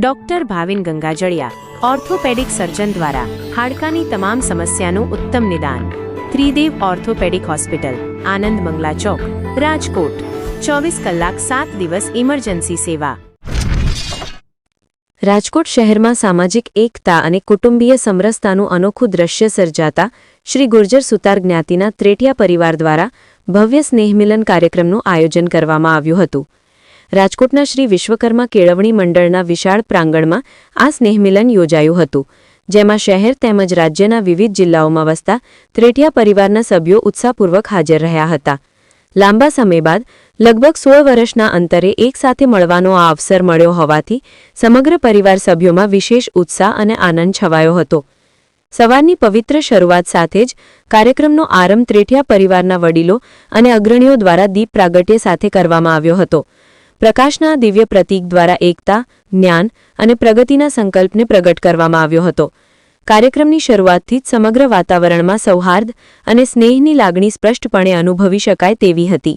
Doctor Bhavin Gangajaliya, orthopaedic surgeon દ્વારા હાડકાની તમામ સમસ્યાનું ઉત્તમ નિદાન. Tridev orthopaedic hospital, Anand Mangala Chowk, Rajkot. ચોવીસ કલાક સાત દિવસ ઇમરજન્સી સેવા. રાજકોટ શહેરમાં સામાજિક એકતા અને કુટુંબીય સમરસતાનું અનોખું દ્રશ્ય સર્જાતા શ્રી ગુર્જર સુતાર જ્ઞાતિના ત્રેટિયા પરિવાર દ્વારા ભવ્ય સ્નેહમિલન કાર્યક્રમનું આયોજન કરવામાં આવ્યું હતું. રાજકોટના શ્રી વિશ્વકર્મા કેળવણી મંડળના વિશાળ પ્રાંગણમાં આ સ્નેહમિલન યોજાયું હતું, જેમાં શહેર તેમજ રાજ્યના વિવિધ જિલ્લાઓમાં વસતા ત્રેટિયા પરિવારના સભ્યો ઉત્સાહપૂર્વક હાજર રહ્યા હતા. લાંબા સમય બાદ લગભગ સોળ વર્ષના અંતરે એકસાથે મળવાનો આ અવસર મળ્યો હોવાથી સમગ્ર પરિવાર સભ્યોમાં વિશેષ ઉત્સાહ અને આનંદ છવાયો હતો. સવારની પવિત્ર શરૂઆત સાથે જ કાર્યક્રમનો આરંભ ત્રેઠિયા પરિવારના વડીલો અને અગ્રણીઓ દ્વારા દીપ પ્રાગટ્ય સાથે કરવામાં આવ્યો હતો. પ્રકાશના દિવ્ય પ્રતીક દ્વારા એકતા, જ્ઞાન અને પ્રગતિના સંકલ્પને પ્રગટ કરવામાં આવ્યો હતો. કાર્યક્રમની શરૂઆતથી જ સમગ્ર વાતાવરણમાં સૌહાર્દ અને સ્નેહની લાગણી સ્પષ્ટપણે અનુભવી શકાય તેવી હતી.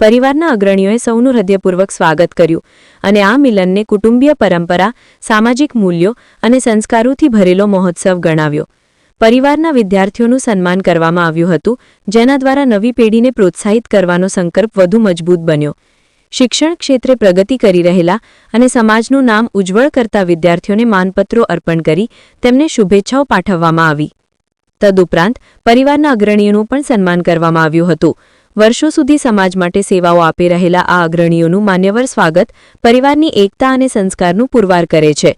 પરિવારના અગ્રણીઓએ સૌનું હૃદયપૂર્વક સ્વાગત કર્યું અને આ મિલનને કુટુંબીય પરંપરા, સામાજિક મૂલ્યો અને સંસ્કારોથી ભરેલો મહોત્સવ ગણાવ્યો. પરિવારના વિદ્યાર્થીઓનું સન્માન કરવામાં આવ્યું હતું, જેના દ્વારા નવી પેઢીને પ્રોત્સાહિત કરવાનો સંકલ્પ વધુ મજબૂત બન્યો. શિક્ષણ ક્ષેત્રે પ્રગતિ કરી રહેલા અને સમાજનું નામ ઉજ્જવળ કરતા વિદ્યાર્થીઓને માનપત્રો અર્પણ કરી તેમને શુભેચ્છાઓ પાઠવવામાં આવી. તદુપરાંત પરિવારના અગ્રણીઓનું પણ સન્માન કરવામાં આવ્યું હતું. વર્ષો સુધી સમાજ માટે સેવાઓ આપી રહેલા આ અગ્રણીઓનું માન્યવર સ્વાગત પરિવારની એકતા અને સંસ્કારનું પુરવાર કરે છે.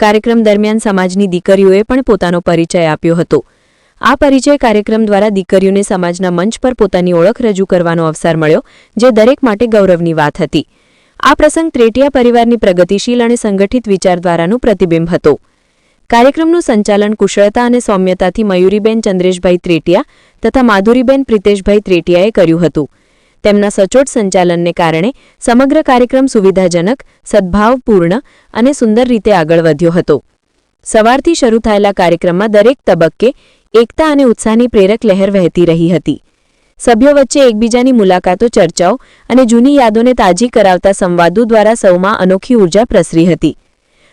કાર્યક્રમ દરમિયાન સમાજની દીકરીઓએ પણ પોતાનો પરિચય આપ્યો હતો. આ પરિચય કાર્યક્રમ દ્વારા દીકરીઓને સમાજના મંચ પર પોતાની ઓળખ રજૂ કરવાનો અવસર મળ્યો, જે દરેક માટે ગૌરવની વાત હતી. આ પ્રસંગ ત્રેટિયા પરિવારની પ્રગતિશીલ અને સંગઠિત વિચારધારાનું પ્રતિબિંબ હતો. કાર્યક્રમનું સંચાલન કુશળતા અને સૌમ્યતાથી મયુરીબેન ચંદ્રેશભાઈ ત્રેટિયા તથા માધુરીબેન પ્રિતેશભાઈ ત્રેટિયાએ કર્યું હતું. તેમના સચોટ સંચાલનને કારણે સમગ્ર કાર્યક્રમ સુવિધાજનક, સદભાવપૂર્ણ અને સુંદર રીતે આગળ વધ્યો હતો. સવારથી શરૂ થયેલા કાર્યક્રમમાં દરેક તબક્કે એકતા અને ઉત્સાહની પ્રેરક લહેર વહેતી રહી હતી. સભ્યો વચ્ચે એકબીજાની મુલાકાતો ચર્ચાઓ અને જૂની યાદોને તાજી કરાવતા સંવાદો દ્વારા સૌમાં અનોખી ઊર્જા પ્રસરી હતી.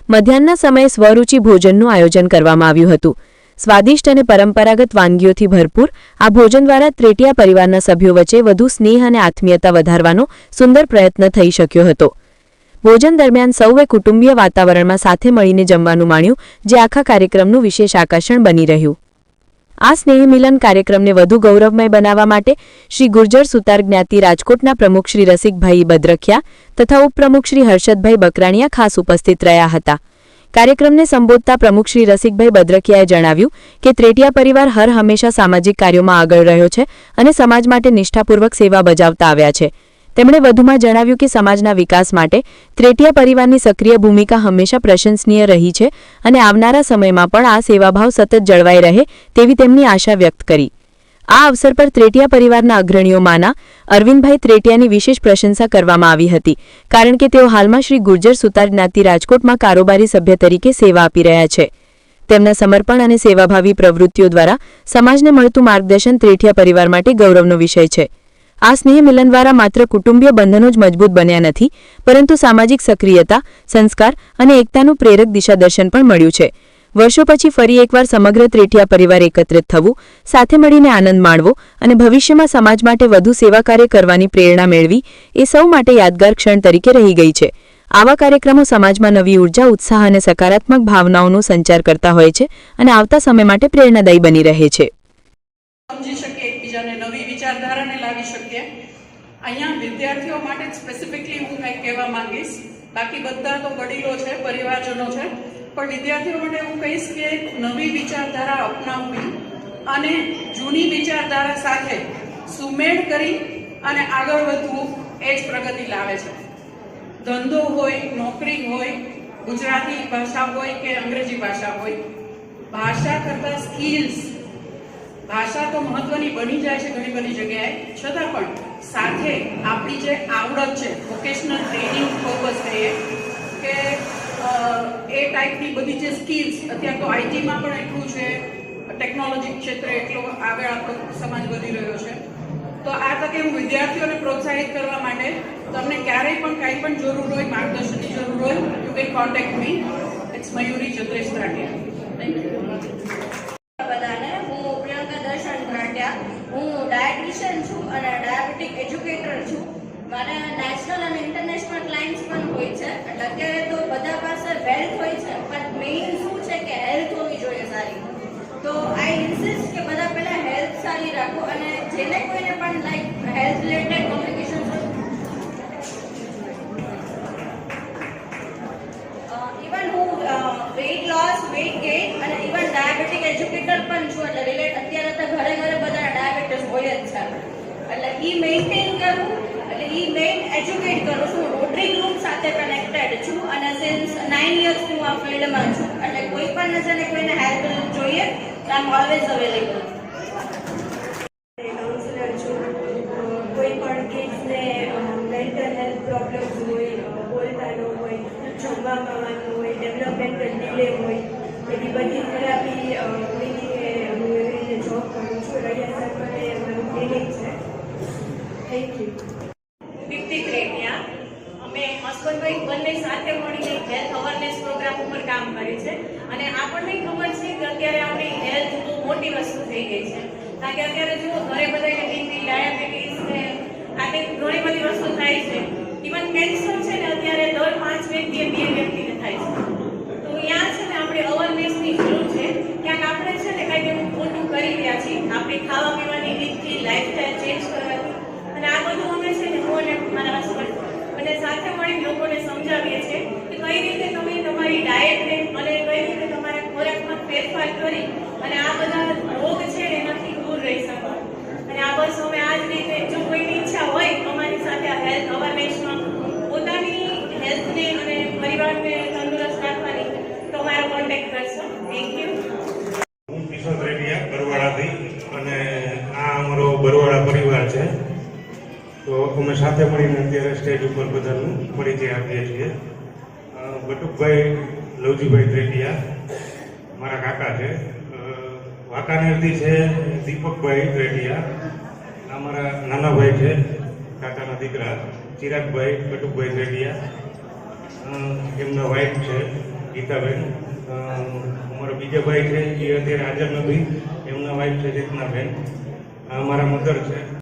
મધ્યાહનના સમયે સ્વરૂચિ ભોજનનું આયોજન કરવામાં આવ્યું હતું. સ્વાદિષ્ટ અને પરંપરાગત વાનગીઓથી ભરપૂર, આ ભોજન દ્વારા ત્રેટિયા પરિવારના સભ્યો વચ્ચે વધુ સ્નેહ અને આત્મીયતા વધારવાનો સુંદર પ્રયત્ન થઈ શક્યો હતો. ભોજન દરમિયાન સૌએ કુટુંબીય વાતાવરણમાં સાથે મળીને જમવાનું માણ્યું, જે આખા કાર્યક્રમનું વિશેષ આકર્ષણ બની રહ્યું. આ સ્નેહમિલન કાર્યક્રમને વધુ ગૌરવમય બનાવવા માટે શ્રી ગુર્જર સુતાર જ્ઞાતિ રાજકોટના પ્રમુખ શ્રી રસિકભાઈ બદ્રખિયા તથા ઉપપ્રમુખ શ્રી હર્ષદભાઈ બકરાણીયા ખાસ ઉપસ્થિત રહ્યા હતા. કાર્યક્રમને સંબોધતા પ્રમુખ શ્રી રસિકભાઈ બદ્રખિયાએ જણાવ્યું કે ત્રેટિયા પરિવાર હર હંમેશા સામાજિક કાર્યોમાં આગળ રહ્યો છે અને સમાજ માટે નિષ્ઠાપૂર્વક સેવા બજાવતા આવ્યા છે. તેમણે વધુમાં જણાવ્યું કે સમાજના વિકાસ માટે ત્રેટિયા પરિવારની સક્રિય ભૂમિકા હંમેશા પ્રશંસનીય રહી છે અને આવનારા સમયમાં પણ આ સેવાભાવ સતત જળવાઈ રહે તેવી તેમની આશા વ્યક્ત કરી. આ અવસર પર ત્રેટિયા પરિવારના અગ્રણીઓમાંના અરવિંદભાઈ ત્રેટિયાની વિશેષ પ્રશંસા કરવામાં આવી હતી, કારણ કે તેઓ હાલમાં શ્રી ગુર્જર સુતાર જ્ઞાતિ રાજકોટમાં કારોબારી સભ્ય તરીકે સેવા આપી રહ્યા છે. તેમના સમર્પણ અને સેવાભાવી પ્રવૃત્તિઓ દ્વારા સમાજને મળતું માર્ગદર્શન ત્રેઠિયા પરિવાર માટે ગૌરવનો વિષય છે. આ સ્નેહ મિલન દ્વારા માત્ર કુટુંબીય બંધનો જ મજબૂત બન્યા નથી, પરંતુ સામાજિક સક્રિયતા, સંસ્કાર અને એકતાનું પ્રેરક દિશાદર્શન પણ મળ્યું છે. વર્ષો પછી ફરી એકવાર સમગ્ર ત્રેઠિયા પરિવાર એકત્રિત થવું, સાથે મળીને આનંદ માણવો અને ભવિષ્યમાં સમાજ માટે વધુ સેવા કાર્ય કરવાની પ્રેરણા મેળવી એ સૌ માટે યાદગાર ક્ષણ તરીકે રહી ગઈ છે. આવા કાર્યક્રમો સમાજમાં નવી ઊર્જા, ઉત્સાહ અને સકારાત્મક ભાવનાઓનો સંચાર કરતા હોય છે અને આવતા સમય માટે પ્રેરણાદાયી બની રહે છે સમજી શકીએ એકબીજાને નવી વિચારધારાને લાવી શકીએ અહીંયા વિદ્યાર્થીઓ માટે સ્પેસિફિકલી હું કંઈક કહેવા માંગીશ. બાકી બધા તો વડીલો છે, પરિવારજનો છે. પણ વિદ્યાર્થીઓ માટે હું કહીશ કે નવી વિચારધારા અપનાવવી અને જૂની વિચારધારા સાથે સુમેળ કરી અને આગળ વધવું એ જ પ્રગતિ લાવે છે. ધંધો હોય, નોકરી હોય, ગુજરાતી ભાષા હોય કે અંગ્રેજી ભાષા હોય, ભાષા કરતાં સ્કિલ્સ ભાષા તો મહત્વની બની જાય છે ઘણી બધી જગ્યાએ. છતાં પણ સાથે આપણી જે આવડત છે વોકેશનલ ટ્રેનિંગ ફોકસ કહીએ કે એ ટાઈપની બધી જે સ્કિલ્સ અત્યારે તો આઈટીમાં પણ એટલું છે ટેકનોલોજી ક્ષેત્રે એટલો આગળ આપણો સમાજ વધી રહ્યો છે. તો આ તકે હું વિદ્યાર્થીઓને પ્રોત્સાહિત કરવા માટે તમને ક્યારેય પણ કાંઈ પણ જરૂર હોય, માર્ગદર્શનની જરૂર હોય you can contact me it's Mayuri Chandresh Rathiya thank you બધાને, હું પ્રિયંકા દર્શન ભાટિયા હું ડાયટિશિયન છું અને ડાયાબિટીક એજ્યુકેટર છું. મારે નેશનલ અને ઇન્ટરનેશનલ ક્લાયન્ટ્સ પણ હોય છે. એટલે અત્યારે તો બધા પાસે વેલ્થ હોય છે, પણ મેઇન શું છે કે હેલ્થ હોવી જોઈએ સારી. તો આઈ ઇન્સિસ્ટ કે બધા પહેલાં હેલ્થ સારી રાખો અને જેને કોઈને પણ like health related communication even હું વેઇટ લોસ વેઇટ ગેઇન અને ઇવન ડાયાબિટીક એજ્યુકેટર પણ છું. એટલે રિલેટ અત્યારે તો ઘરે ઘરે બધા ડાયાબિટીસ હોય જ છે એટલે ઈ મેન્ટેન કરું, એટલે ઈ મેઇન એજ્યુકેટ કરું છું. રોટરી ગ્રુપ સાથે કનેક્ટેડ છું અને સિન્સ નાઇન યર્સ હું આ ફિલ્ડમાં છું. એટલે કોઈ પણ જેને કોઈને હેલ્પ જોઈએ I am always available counsellor છું અ, કોઈ પણ કિડ્સને મેન્ટલ હેલ્થ પ્રોબ્લેમ્સ હોય અ, બોલતા ન હોય જમવા ખાવાનું હોય ડેવલપમેન્ટલ ડિલે હોય એવી બધી થેરાપી ક્લિનિકે હું એવી રીતે જોબ કરું છું રડિયા સર્કલે મારું ક્લિનિક છે થેન્ક યુ દીપ્તિ ત્રેટિયા અમે બંને સાથે મળીને હેલ્થ અવેરનેસ પ્રોગ્રામ ઉપર કામ કરે છે. અને આપણને ખબર છે કે અત્યારે આપણી હેલ્થ બહુ મોટી વસ્તુ થઈ ગઈ છે. કારણ કે અત્યારે જુઓ, ઘરે બધાને બીપી ડાયાબિટીસ ને આવી ઘણી બધી વસ્તુ થાય છે. ઇવન કેન્સર છે ને અત્યારે દર પાંચ વ્યક્તિએ બે વ્યક્તિને થાય છે. તો ત્યાં છે ને આપણે અવેરનેસની જરૂર છે. ક્યાંક આપણે છે ને કંઈક એવું ખોટું કરી રહ્યા છીએ. આપણી ખાવા પીવાની રીતથી લાઈફસ્ટાઈલ ચેન્જ કરવાથી. અને આ બધું અમે છે ને હું અને મારા હસબન્ડ સાથે મળી લોકોને સમજાવીએ છીએ કે કઈ રીતે તમે તમારી ડાયટને અને કઈ રીતે તમારા ખોરાકમાં ફેરફાર કરી અને આ બધા રોગ છે ને એનાથી દૂર રહી શકો અને આ બસ અમે આ જ રીતે જો કોઈની ઈચ્છા હોય અમારી સાથે આ હેલ્થ અવેરનેસમાં પોતાની હેલ્થને અને પરિવારને તંદુરસ્ત રાખવાની તો અમારો કોન્ટેક્ટ કરશો થેન્ક યુ હું કિશોર રેડિયા બરવાડાથી અને આ અમારો બરવાડા પરિવાર છે તો અમે સાથે મળીને અત્યારે સ્ટેજ ઉપર બધાનું પરિચય આપીએ છીએ. બટુકભાઈ, લવજીભાઈ ત્રેટિયા મારા કાકા છે. વાંકાનેરથી છે દીપકભાઈ ત્રેટિયા આ મારા નાના ભાઈ છે, કાકાના દીકરા ચિરાગભાઈ, બટુકભાઈ ત્રેટિયા એમના વાઈફ છે, ગીતાબેન. અમારા બીજા ભાઈ છે, એ અત્યારે હાજર નથી. એમના વાઈફ છે ચેતનાબેન મારા મધર છે.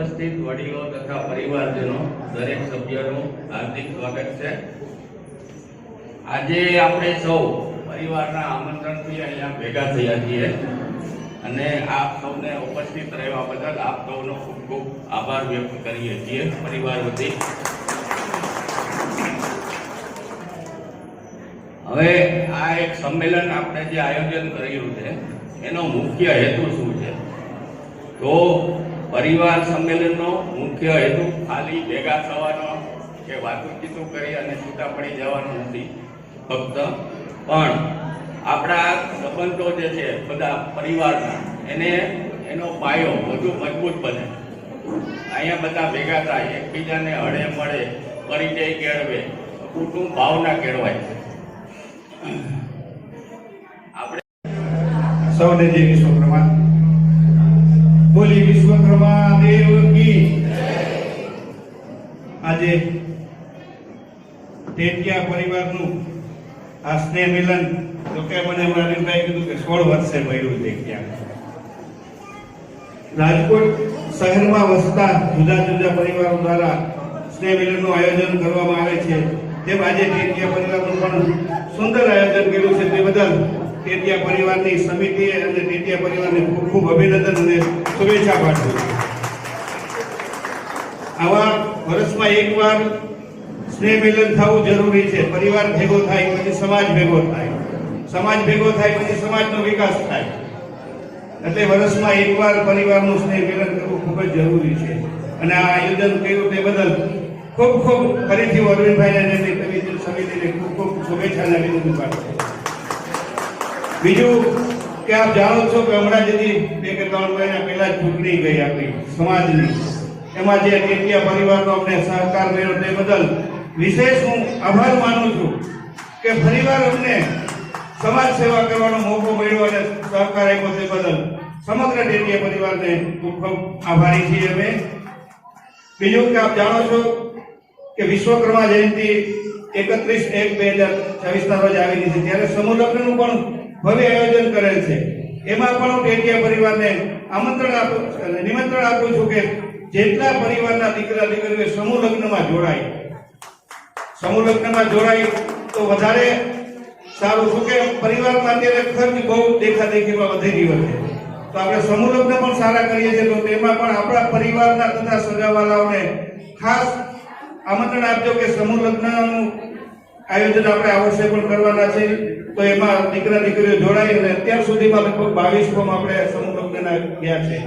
ઉપસ્થિત વડીલો તથા પરિવારજનો, દરેક સભ્યનું હાર્દિક સ્વાગત છે. આજે આપણે સૌ પરિવારના આમંત્રણથી અહીંયા ભેગા થયા છીએ અને આપ સૌને ઉપસ્થિત રહેવા બદલ આપ સૌનો ખૂબ ખૂબ આભાર વ્યક્ત કરીએ છીએ પરિવાર વતી. હવે આ એક સંમેલન આપણે જે આયોજન કર્યું છે, એનો મુખ્ય હેતુ શું છે? તો પરિવાર સંમેલનનો મુખ્ય હેતુ ખાલી ભેગા થવાનો કે વાતુચીતું કરી અને છૂટા પડી જવાનો નથી. ફક્ત પણ આપણા સંબંધો જે છે બધા પરિવારના, એને, એનો પાયો વધુ મજબૂત બને. અહીંયા બધા ભેગા થાય, એકબીજાને હળે મળે, પરિચય કેળવે, કુટુંબ ભાવના કેળવાય. આપણે સૌને જેવી વિશ્વકર્મા બોલી વિશ્વકર્મા દેવ કી આજે ટેટિયા પરિવારનું આ સ્નેહ મિલન, તો કે મને અરવિંદભાઈ કીધું કે સોળ વર્ષે મળ્યું ટેટિયા રાજકોટ શહેરમાં વસતા જુદા જુદા પરિવારો દ્વારા સ્નેહ મિલનનું આયોજન કરવામાં આવે છે. તેમ આજે ટેટિયા પરિવારનું પણ સુંદર આયોજન કર્યું છે તે બદલ ટેટિયા પરિવારની સમિતિ અને ટેટિયા પરિવારને ખૂબ ખૂબ અભિનંદન અને શુભેચ્છા પાઠવું આવા વર્ષમાં એકવાર સ્નેહ મિલન થવું જરૂરી છે. પરિવાર ભેગો થાય પછી સમાજ ભેગો થાય. સમાજ ભેગો થાય પછી સમાજનો વિકાસ થાય. એટલે વર્ષમાં એકવાર પરિવારનું સ્નેહ મિલન કરવું ખૂબ જ જરૂરી છે. અને આ આયોજન કર્યું તે બદલ ખૂબ ખૂબ ફરીથી હું અરવિંદભાઈ અને સમિતિને ખૂબ ખૂબ શુભેચ્છા અને અભિનંદન પાઠવું. બીજું કે આપ જાણો છો કે હમણાં જેથી બે કે ત્રણ મહિના પહેલા જ ચૂંટણી ગઈ આપણી સમાજની. એમાં જે ટેટિયા પરિવારનો અમને સહકાર મળ્યો તે બદલ વિશેષ હું આભાર માનું છું કે ફરીવાર અમને સમાજ સેવા કરવાનો મોકો મળ્યો અને સહકાર આપ્યો તે બદલ સમગ્ર ડેટીએ પરિવારને ખૂબ ખૂબ આભારી છીએ અમે. બીજું કે આપ જાણો છો કે વિશ્વકર્મા જયંતિ એકત્રીસ એક બે હજાર છવ્વીસના રોજ આવેલી છે. ત્યારે સમૂહ પણ ભવ્ય આયોજન કરેલ છે. એમાં પણ હું ટેટિયા પરિવારને આમંત્રણ આપું નિમંત્રણ આપું છું કે જેટલા પરિવારના દીકરા દીકરીઓ સમૂહ લગ્નમાં જોડાય. સમૂહ લગ્નમાં જોડાય તો વધારે સારું. શું કે પરિવારમાં અત્યારે ખર્ચ બહુ દેખાદેખીમાં વધી રહ્યો છે. તો આપણે સમૂહ લગ્ન પણ સારા કરીએ છીએ. તો તેમાં પણ આપણા પરિવારના તથા સગાવાલાઓને ખાસ આમંત્રણ આપજો કે સમૂહ લગ્નનું આયોજન આપણે વર્ષે પણ કરવાના છે. તો એમાં દીકરા, દીકરીઓ જોડાય અને અત્યાર સુધીમાં લગભગ બાવીસ ફોર્મ આપણે સમૂહ લગ્નના ગયા છે.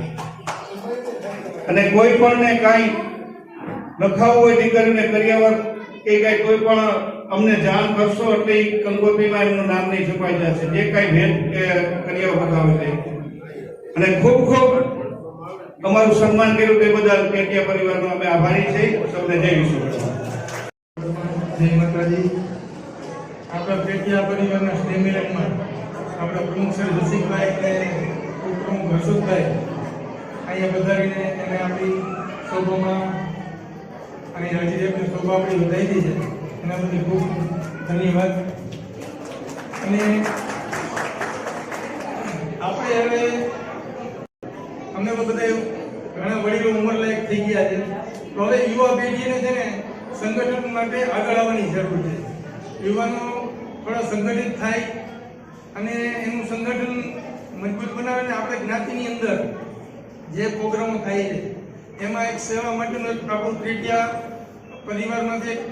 અને કોઈ પણ ને કાંઈ લખાવું હોય દીકરીને કર્યાવર કે કાંઈ કોઈ પણ અમને જાણ કરશો એટલે ઈ કંકોત્રીમાં એમનું નામ નહીં છુપાઈ જશે. જે કાંઈ ભેટ કે કરિયાવર લખાવે છે. અને ખૂબ ખૂબ અમારું સન્માન કર્યું તે બદલ કેટિયા પરિવારનો અમે આભારી છે સૌને જય વિશ્વ જય માતાજી. આપણા પેટિયા પરિવારના સ્ટેમિનરમાં આપણા પ્રમુખ સર રસિકભાઈ અને ઉપપ્રમુખ હર્ષુભાઈ અહીંયા પધારીને એને આપણી શોભામાં અને હજી શોભા આપણી વધારી છે. એના બદલ ખૂબ ધન્યવાદ. અને આપણે હવે અમે બધા ઘણા વડીલો ઉંમરલાયક થઈ ગયા છે. તો હવે યુવા પેઢીને છે ને સંગઠન માટે આગળ આવવાની જરૂર છે. યુવાનો થોડા સંગઠિત થાય અને એનું સંગઠન મજબૂત બનાવીને આપણે જ્ઞાતિની અંદર જે પ્રોગ્રામો થાય છે, એમાં એક સેવા માટેનો એક પ્રભુ ત્રિટિયા પરિવારમાંથી એક